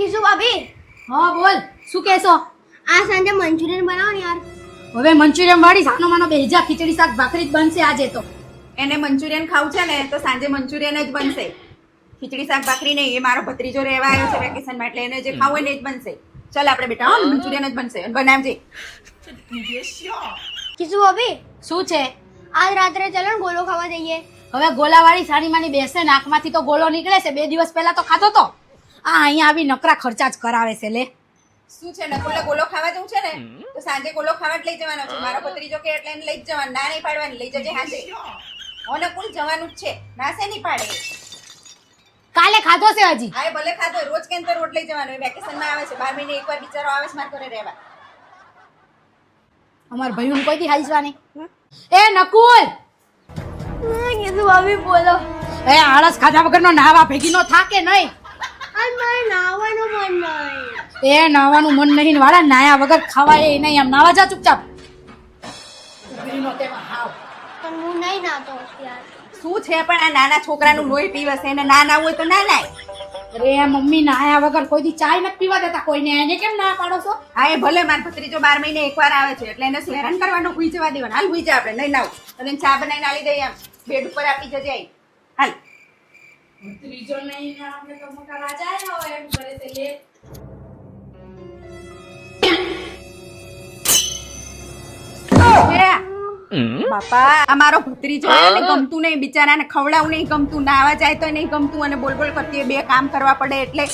ખીસુ ભાભી? હા બોલ. શું કહેશો? આ સાંજે મંચુરિયન બનાવો ને યાર. હવે મંચુરિયન વાળી સાનો માનો બેજા ખીચડી શાક ભાખરી જ બનશે આજે તો. એને મંચુરિયન ખાવું છે ને તો સાંજે મંચુરિયન જ બનશે. ખીચડી શાક ભાખરી નહીં એ મારો ભત્રીજો રહેવા આવ્યો છે વેકેશનમાં એટલે એને જે ખાવું હોય ને એ જ બનશે. ચાલ આપણે બેટા હા મંચુરિયન જ બનશે. અને બનાવજે. ખીસુ ભાભી? શું છે? આજ રાત્રે ચલો ને ગોલો ખાવા જઈએ. હવે ગોલાવાળી સાની માની બેસે નાકમાંથી તો ગોલો નીકળે છે. બે દિવસ પહેલા તો ખાધો તો. આ અહીંયા આવી નકરા ખર્ચા જ કરાવે છે લે. શું છે નકોલે ગોલો ખાવા જવું છે ને? તો સાંજે ગોલો ખાવા જ લઈ જવાનો છે. મારો ભત્રીજો કે એટલે એને લઈ જ જવાનું. ના નહીં પાડવાની લઈ જજે હાજે. અનુકૂળ જવાનું જ છે. ના સે નહીં પાડે. કાલે ખાધો છે હજી? હા ભલે ખાધો રોજ કેમ તો રોટ લઈ જવાનો. એ વેકેશનમાં આવે છે. બાર મહિને એકવાર બિચારો આવે છે મારા ઘરે રહેવા. અમાર ભાઈઓને કોઈ દી હાલસવા જવાની એ નકુલ! ખીસુ આવી બોલો. એ આળસ ખાધા વગરનો નાવા ભેગી નો થાકે નહીં. એ નાવાનું મન નહીં, વાળા, નાયા વગર ખાવાય એ નહીં, આમ નાવા જા ચૂપચાપ. શું છે પણ આ નાના છોકરાનું લોહી પીવે છે એને ના ના હોય તો ના નાય. અરે મમ્મી નાયા વગર કોઈ દી ચાય નથી પીવા દેતા? કોઈને એને કેમ ના પાડો છો? હા, એ ભલે, માર ભત્રીજો બાર મહિને એકવાર આવે છે, એટલે એને હેરાન કરવાનો? ભૂઈ જવા દેવાનું. હાલ ભૂઈ જા આપણે, નહીં નાવ અને ચા બનાવીને આલી દઈએ એમ બેડ ઉપર આપી જજે હાલ. ત્રીજો નહીં ને આપણે તો મોટા રાજા હોય એમ કરે છે લે. બાપા ગમતું નહીં બિચારાને ખવડાવું નહીં ગમતું નાવા જાય તો નહીં ગમતું અને બોલ બોલ કરતી બે કામ કરવા પડે એટલે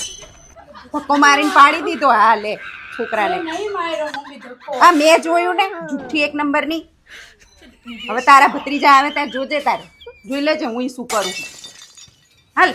ધક્કો મારીને પાડી દીધો. હા લે છોકરાને. આ મેં જોયું ને જુઠ્ઠી એક નંબરની. હવે તારા ભત્રીજા આવે ત્યારે જોજે તારે. જોઈ લેજે હું શું કરું. હાલ.